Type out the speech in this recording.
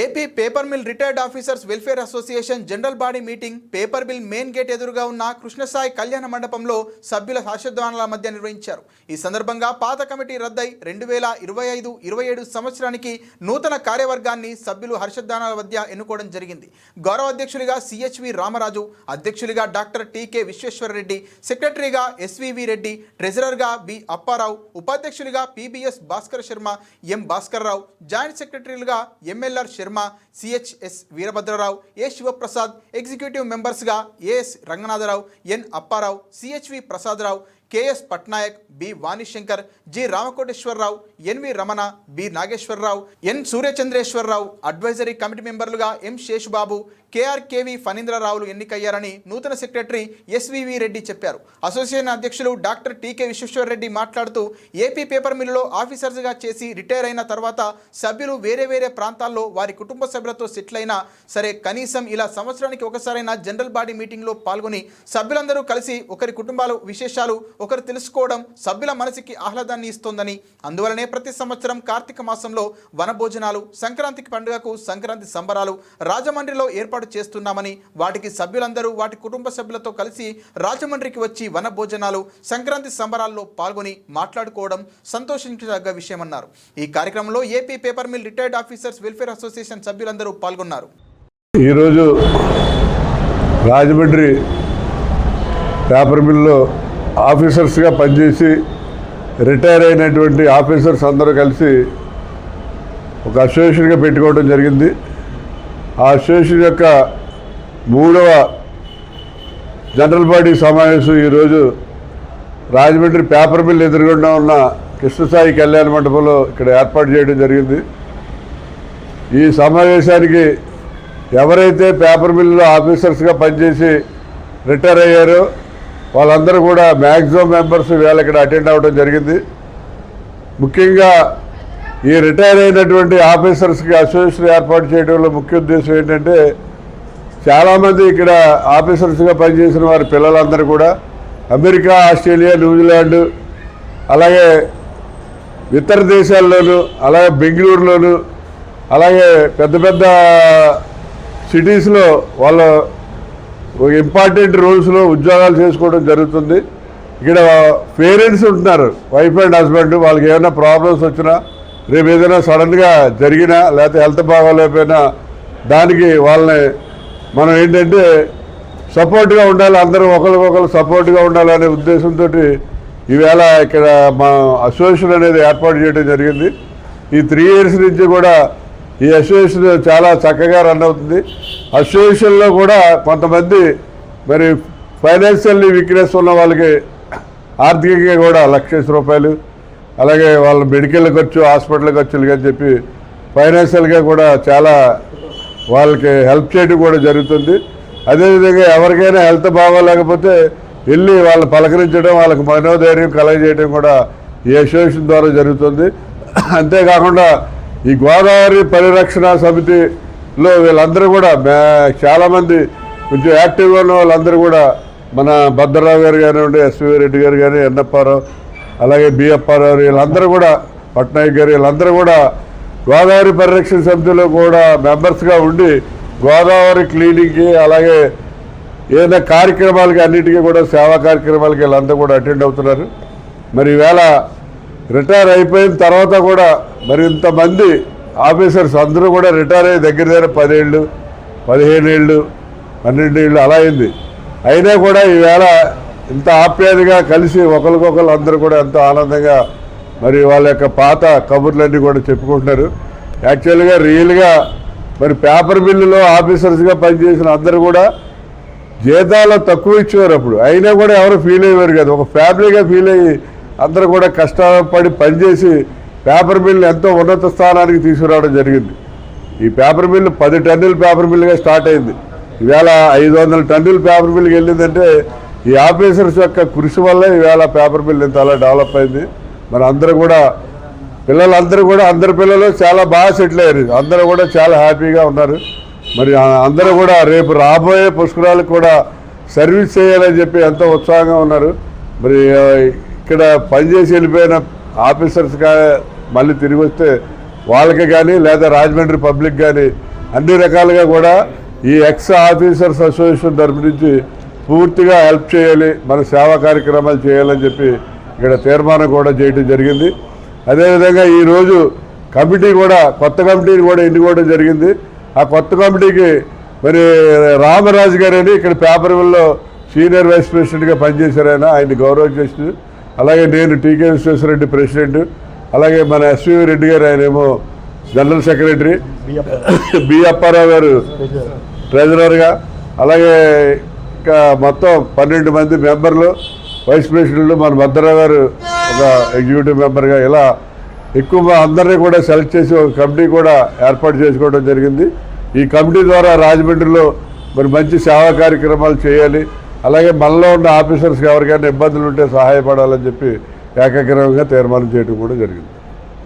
AP paper mill retired officers welfare association general body meeting paper mill main gate ఎదురుగా ఉన్న కృష్ణసాయి కళ్యాణ మండపంలో సభ్యుల హర్షధ్వానాల మధ్య నిర్వహించారు. ఈ సందర్భంగా పాత కమిటీ రద్దై రెండు వేల ఇరవై ఐదు ఇరవై ఏడు సంవత్సరానికి నూతన కార్యవర్గాన్ని సభ్యులు హర్షధ్వానాల మధ్య ఎన్నుకోవడం జరిగింది. గౌరవ అధ్యక్షులుగా సిహెచ్వి రామరాజు అధ్యక్షులుగా డాక్టర్ టీకే విశ్వేశ్వరరెడ్డి సెక్రటరీగా ఎస్వివి రెడ్డి ట్రెజరర్గా బి అప్పారావు ఉపాధ్యక్షులుగా PBS Bhaskar Sharma M Bhaskar Rao joint సెక్రటరీలుగా MLR Sharma CHS Veerabhadrarao A Sivaprasad executive మెంబర్స్గా AS Ranganatharao N Apparao CHV Prasadarao KS Patnaik B Vanishankar G Ramakoteswararao NV Ramana B Nageswararao N Suryachandreswararao advisory committee మెంబర్లుగా M Seshubabu KRKV ఫణీంద్రరావులు ఎన్నికయ్యారని నూతన secretary SVV Reddy చెప్పారు. Association అధ్యక్షులు doctor TK Vishweshwar Reddy మాట్లాడుతూ AP paper మిల్లులో ఆఫీసర్స్గా చేసి retire అయిన తర్వాత సభ్యులు వేరే వేరే ప్రాంతాల్లో వారి కుటుంబ సభ్యులతో సెటిల్ అయినా సరే కనీసం ఇలా సంవత్సరానికి ఒకసారైనా జనరల్ బాడీ మీటింగ్లో పాల్గొని సభ్యులందరూ కలిసి ఒకరి కుటుంబాలు విశేషాలు ఒకరు తెలుసుకోవడం సభ్యుల మనసుకి ఆహ్లాదాన్ని ఇస్తోందని. అందువలనే ప్రతి సంవత్సరం కార్తీక మాసంలో వనభోజనాలు సంక్రాంతికి పండుగకు సంక్రాంతి సంబరాలు రాజమండ్రిలో ఏర్పాటు చేస్తున్నామని వాటికి సభ్యులందరూ వాటి కుటుంబ సభ్యులతో కలిసి రాజమండ్రికి వచ్చి వనభోజనాలు సంక్రాంతి సంబరాల్లో పాల్గొని మాట్లాడుకోవడం సంతోషించదగ్గ విషయమన్నారు. ఈ కార్యక్రమంలో AP paper mill retired officers welfare association సభ్యులందరూ పాల్గొన్నారు. ఈరోజు రాజమండ్రి పేపర్ మిల్లో ఆఫీసర్స్గా పనిచేసి రిటైర్ అయినటువంటి ఆఫీసర్స్ అందరూ కలిసి ఒక అసోసియేషన్గా పెట్టుకోవడం జరిగింది. ఆ అసోసియేషన్ యొక్క మూడవ జనరల్ బాడీ సమావేశం ఈరోజు రాజమండ్రి పేపర్ మిల్ ఎదురుగుండా ఉన్న కృష్ణసాయి కళ్యాణ మండపంలో ఇక్కడ ఏర్పాటు చేయడం జరిగింది. ఈ సమావేశానికి ఎవరైతే పేపర్ మిల్లులో ఆఫీసర్స్గా పనిచేసి రిటైర్ అయ్యారో వాళ్ళందరూ కూడా మ్యాక్సిమం మెంబర్స్ వేళ ఇక్కడ అటెండ్ అవ్వడం జరిగింది. ముఖ్యంగా ఈ రిటైర్ అయినటువంటి ఆఫీసర్స్కి అసోసియేషన్ ఏర్పాటు చేయడంలో ముఖ్య ఉద్దేశం ఏంటంటే చాలామంది ఇక్కడ ఆఫీసర్స్గా పనిచేసిన వారి పిల్లలందరూ కూడా అమెరికా ఆస్ట్రేలియా న్యూజిలాండ్ అలాగే ఇతర దేశాల్లోనూ అలాగే బెంగళూరులోను అలాగే పెద్ద పెద్ద సిటీస్లో వాళ్ళ ఇంపార్టెంట్ రోల్స్లో ఉద్యోగాలు చేసుకోవడం జరుగుతుంది. ఇక్కడ పేరెంట్స్ ఉంటున్నారు వైఫ్ అండ్ హస్బెండ్ వాళ్ళకి ఏమైనా ప్రాబ్లమ్స్ వచ్చినా రేపు ఏదైనా సడన్గా జరిగినా లేకపోతే హెల్త్ బాగోలేకపోయినా దానికి వాళ్ళని మనం ఏంటంటే సపోర్ట్గా ఉండాలి అందరూ ఒకరికొకరు సపోర్ట్గా ఉండాలనే ఉద్దేశంతో ఈవేళ ఇక్కడ మా అసోసియేషన్ అనేది ఏర్పాటు చేయడం జరిగింది. ఈ త్రీ ఇయర్స్ నుంచి కూడా ఈ అసోసియేషన్ చాలా చక్కగా రన్ అవుతుంది. అసోసియేషన్లో కూడా కొంతమంది మరి ఫైనాన్షియల్లీ వీక్నెస్ ఉన్న వాళ్ళకి ఆర్థికంగా కూడా లక్ష రూపాయలు అలాగే వాళ్ళ మెడికల్ ఖర్చు హాస్పిటల్ ఖర్చులు అని చెప్పి ఫైనాన్షియల్గా కూడా చాలా వాళ్ళకి హెల్ప్ చేయడం కూడా జరుగుతుంది. అదేవిధంగా ఎవరికైనా హెల్త్ బాగోలేకపోతే వెళ్ళి వాళ్ళు పలకరించడం వాళ్ళకి మనోధైర్యం కలగజేయడం కూడా ఈ అసోసియేషన్ ద్వారా జరుగుతుంది. అంతేకాకుండా ఈ గోదావరి పరిరక్షణ సమితిలో వీళ్ళందరూ కూడా చాలామంది కొంచెం యాక్టివ్గా ఉన్న వాళ్ళందరూ కూడా మన భద్రరావు గారు కానివ్వండి ఎస్వి రెడ్డి గారు కానీ ఎన్నప్పారావు అలాగే బిఎప్పారావు వీళ్ళందరూ కూడా పట్నాయక్ గారు వీళ్ళందరూ కూడా గోదావరి పరిరక్షణ సమితిలో కూడా మెంబర్స్గా ఉండి గోదావరి క్లీనింగ్కి అలాగే ఏదైనా కార్యక్రమాలకి అన్నిటికీ కూడా సేవా కార్యక్రమాలకి వీళ్ళందరూ కూడా అటెండ్ అవుతున్నారు. మరి ఈవేళ రిటైర్ అయిపోయిన తర్వాత కూడా మరి ఇంతమంది ఆఫీసర్స్ అందరూ కూడా రిటైర్ అయ్యి దగ్గర దగ్గర పదేళ్ళు పదిహేను ఏళ్ళు పన్నెండు ఏళ్ళు అలా అయింది. అయినా కూడా ఈవేళ ఇంత ఆప్యాయతగా కలిసి ఒకరికొకరు అందరూ కూడా ఎంతో ఆనందంగా మరి వాళ్ళ యొక్క పాత కబుర్లన్నీ కూడా చెప్పుకుంటున్నారు. యాక్చువల్గా రియల్గా మరి పేపర్ మిల్లులో ఆఫీసర్స్గా పనిచేసిన అందరూ కూడా జీతాలు తక్కువ ఇచ్చేవారు అప్పుడు. అయినా కూడా ఎవరు ఫీల్ అయ్యేవారు కాదు. ఒక ఫ్యామిలీగా ఫీల్ అయ్యి అందరూ కూడా కష్టపడి పనిచేసి పేపర్ మిల్లు ఎంతో ఉన్నత స్థానానికి తీసుకురావడం జరిగింది. ఈ పేపర్ మిల్లు పది టన్నుల పేపర్ మిల్లుగా స్టార్ట్ అయింది. ఈవేళ ఐదు వందల టన్నుల పేపర్ మిల్లుకి వెళ్ళిందంటే ఈ ఆఫీసర్స్ యొక్క కృషి వల్ల ఈవేళ పేపర్ మిల్ ఇంత అలా డెవలప్ అయింది. మరి అందరూ కూడా పిల్లలందరూ కూడా అందరి పిల్లలు చాలా బాగా సెటిల్ అయ్యారు. అందరూ కూడా చాలా హ్యాపీగా ఉన్నారు. మరి అందరూ కూడా రేపు రాబోయే పుష్కరాలకు కూడా సర్వీస్ చేయాలని చెప్పి ఎంతో ఉత్సాహంగా ఉన్నారు. మరి ఇక్కడ పనిచేసి వెళ్ళిపోయిన ఆఫీసర్స్ కా మళ్ళీ తిరిగి వస్తే వాళ్ళకి కానీ లేదా రాజమండ్రి పబ్లిక్ కానీ అన్ని రకాలుగా కూడా ఈ ఎక్స్ ఆఫీసర్స్ అసోసియేషన్ తరపు నుంచి పూర్తిగా హెల్ప్ చేయాలి మన సేవా కార్యక్రమాలు చేయాలని చెప్పి ఇక్కడ తీర్మానం కూడా చేయడం జరిగింది. అదేవిధంగా ఈరోజు కమిటీ కూడా కొత్త కమిటీని కూడా ఎన్నుకోవడం జరిగింది. ఆ కొత్త కమిటీకి మరి రామరాజు గారని ఇక్కడ పేపర్లో సీనియర్ వైస్ ప్రెసిడెంట్గా పనిచేశారు ఆయన గౌరవం చేస్తూ అలాగే నేను టీకే విశ్వేశ్వరరెడ్డి ప్రెసిడెంట్. అలాగే మన ఎస్వి రెడ్డి గారు ఆయనేమో జనరల్ సెక్రటరీ. బి అప్పారావు గారు ట్రెజరర్గా. అలాగే ఇంకా మొత్తం పన్నెండు మంది మెంబర్లు వైస్ ప్రెసిడెంట్లు మన భద్రరావు గారు ఒక ఎగ్జిక్యూటివ్ మెంబర్గా ఇలా ఎక్కువ అందరినీ కూడా సెలెక్ట్ చేసి ఒక కమిటీ కూడా ఏర్పాటు చేసుకోవడం జరిగింది. ఈ కమిటీ ద్వారా రాజమండ్రిలో మరి మంచి సేవా కార్యక్రమాలు చేయాలి. అలాగే మనలో ఉన్న ఆఫీసర్స్కి ఎవరికైనా ఇబ్బందులు ఉంటే సహాయపడాలని చెప్పి ఏకగ్రహంగా తీర్మానం చేయడం కూడా జరిగింది.